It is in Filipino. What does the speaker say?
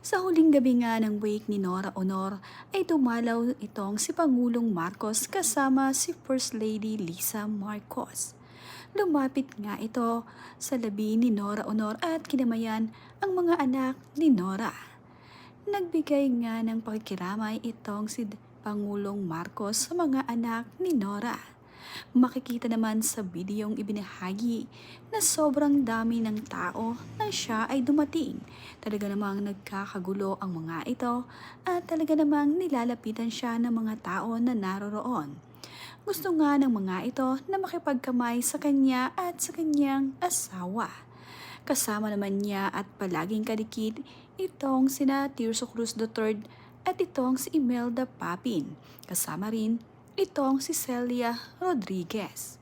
Sa huling gabi nga ng wake ni Nora Honor ay dumalaw itong si Pangulong Marcos kasama si First Lady Lisa Marcos. Lumapit nga ito sa labi ni Nora Honor at kinamayan ang mga anak ni Nora. Nagbigay nga ng pakikiramay itong si Pangulong Marcos sa mga anak ni Nora. Makikita naman sa videong ibinahagi na sobrang dami ng tao na siya ay dumating. Talaga namang nagkakagulo ang mga ito at talaga namang nilalapitan siya ng mga tao na naroroon. Gusto nga ng mga ito na makipagkamay sa kanya at sa kanyang asawa. Kasama naman niya at palaging kadikit itong sina Tirso Cruz III at itong si Imelda Papin. Kasama rin itong si Celia Rodriguez.